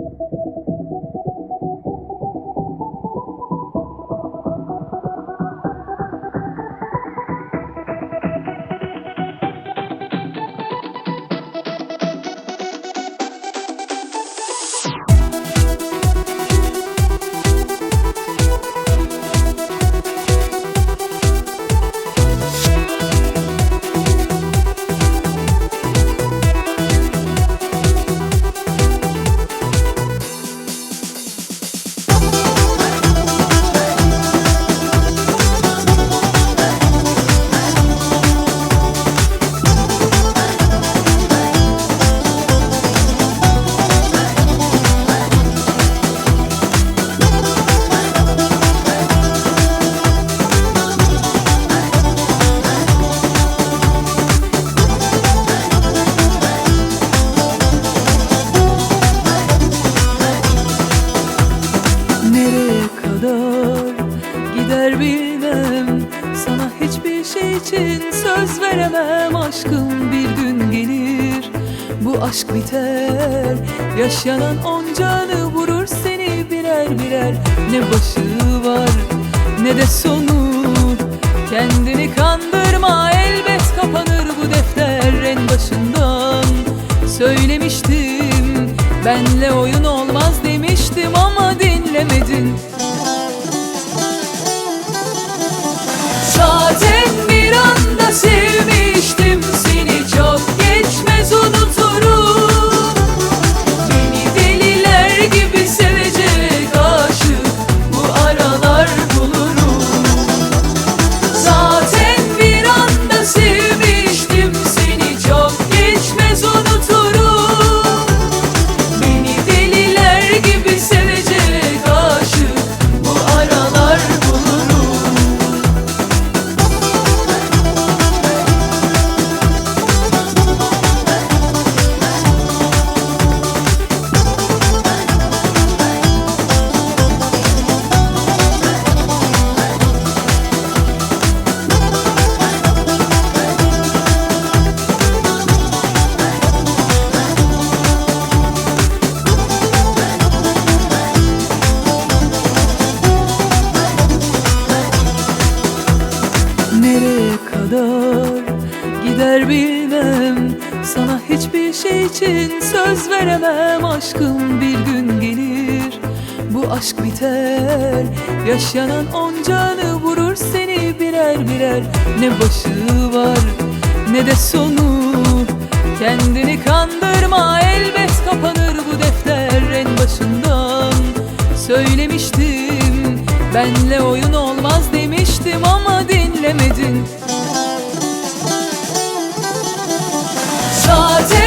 you. Bilmem. Sana hiçbir şey için söz veremem. Aşkım bir gün gelir bu aşk biter. Yaşanan oncanı vurur seni birer birer. Ne başı var ne de sonu. Kendini kandırma elbet kapanır bu defter. En başından söylemiştim Benle oyun olmaz demiştim ama dinlemedin Sana hiçbir şey için söz veremem. Aşkım bir gün gelir bu aşk biter. Yaşanan oncanı vurur seni birer birer. Ne başı var ne de sonu. Kendini kandırma elbet kapanır bu defter. En başından söylemiştim Benle oyun olmaz demiştim ama dinlemedin Sadece